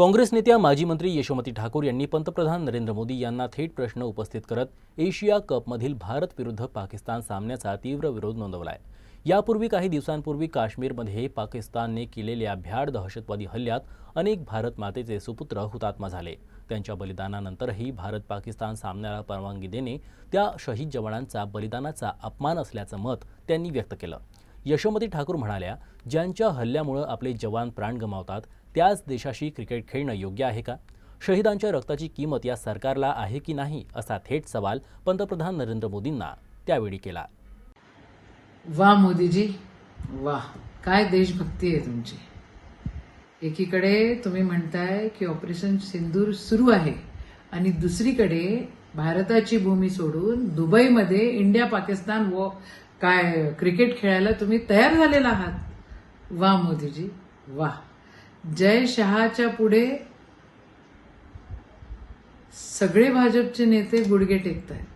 काँग्रेस नेत्या माजी मंत्री यशोमती ठाकूर यांनी पंतप्रधान नरेंद्र मोदी यांना थेट प्रश्न उपस्थित करत एशिया कपमधील भारत विरुद्ध पाकिस्तान सामन्याचा तीव्र विरोध नोंदवलाय. यापूर्वी काही दिवसांपूर्वी काश्मीरमध्ये पाकिस्तानने केलेल्या भ्याड दहशतवादी हल्ल्यात अनेक भारत मातेचे सुपुत्र हुतात्मा झाले. त्यांच्या बलिदानानंतरही भारत पाकिस्तान सामन्याला परवानगी देणे त्या शहीद जवानांचा बलिदानाचा अपमान असल्याचं मत त्यांनी व्यक्त केलं. यशोमती ठाकूर म्हणाल्या ज्यांच्या हल्ल्यामुळं आपले जवान प्राण गमावतात त्याच देशाशी क्रिकेट खेळणं योग्य आहे का? शहीदांच्या रक्ताची किंमत या सरकारला आहे की नाही असा थेट सवाल पंतप्रधान नरेंद्र मोदींना त्यावेळी केला. वा मोदीजी वा. काय देशभक्ती आहे तुमची. एकीकडे तुम्ही म्हणताय की ऑपरेशन सिंदूर सुरू आहे आणि दुसरीकडे भारताची भूमी सोडून दुबईमध्ये इंडिया पाकिस्तान व काय क्रिकेट खेळायला तुम्ही तयार झालेला आहात. वा मोदीजी वा. जय शहाच्या पुढे सगळे भाजपचे नेते गुडघे टेकत आहेत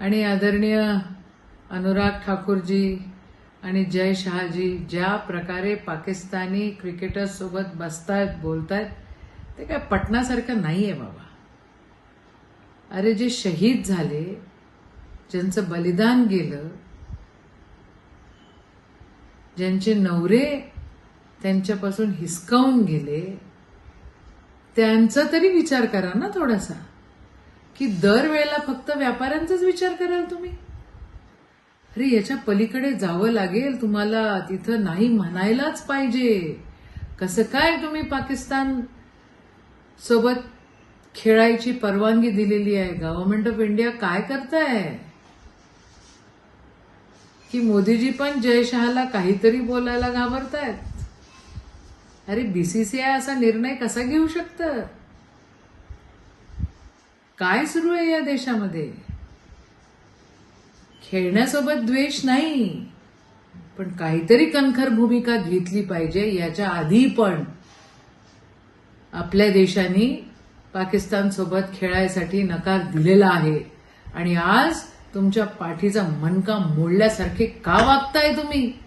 आणि आदरणीय अनुराग ठाकूरजी आणि जय शहाजी ज्या प्रकारे पाकिस्तानी क्रिकेटर्ससोबत बसतायत बोलतायत ते काय पटण्यासारखं नाहीये बाबा. अरे जे शहीद झाले ज्यांचं बलिदान गेलं ज्यांचे नवरे त्यांच्यापासून हिसकावून गेले त्यांचा तरी विचार करा ना थोडासा. की दरवेळेला फक्त व्यापाऱ्यांचाच विचार कराल तुम्ही? अरे याच्या पलीकडे जावं लागेल. तुम्हाला तिथं नाही म्हणायलाच पाहिजे. कसं काय तुम्ही पाकिस्तान सोबत खेळायची परवानगी दिलेली आहे? गव्हर्नमेंट ऑफ इंडिया काय करताय? की मोदीजी पण जयशहाला काहीतरी बोलायला घाबरतायत? अरे बीसीसीआय असा निर्णय कसा घेऊ शकतं? काय सुरू आहे या देशामध्ये? खेळण्यासोबत द्वेष नाही पण काहीतरी कणखर भूमिका घेतली पाहिजे याच्या आधी पण. आपल्या देशाने पाकिस्तान सोबत खेळायसाठी नकार दिलेला आहे. आणि आज तुमच्या पाठीचा मनका मोडल्यासारखे का वागताय तुम्ही?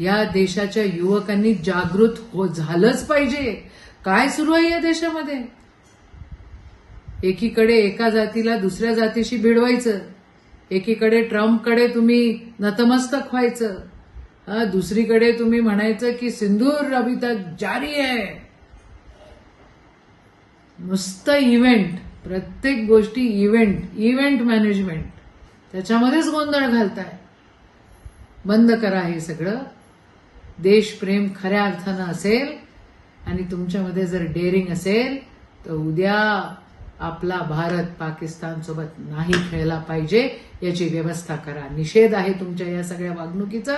या देशाच्या युवकांनी जागृत हो झालंच पाहिजे. काय सुरू आहे या देशामध्ये? एकीकडे एका जातीला दुसऱ्या जातीशी भिडवायचं. एकीकडे ट्रम्पकडे तुम्ही नतमस्तक व्हायचं. दुसरीकडे तुम्ही म्हणायचं की सिंदूर अभी जारी आहे नुसतं इव्हेंट प्रत्येक गोष्टी इव्हेंट इव्हेंट मॅनेजमेंट त्याच्यामध्येच गोंधळ घालताय. बंद करा हे सगळं. देशप्रेम खऱ्या अर्थानं असेल आणि तुमच्यामध्ये जर डेअरिंग असेल तर उद्या आपला भारत पाकिस्तान सोबत नाही खेळला पाहिजे याची व्यवस्था करा. निषेध आहे तुमच्या या सगळ्या वागणुकीचा.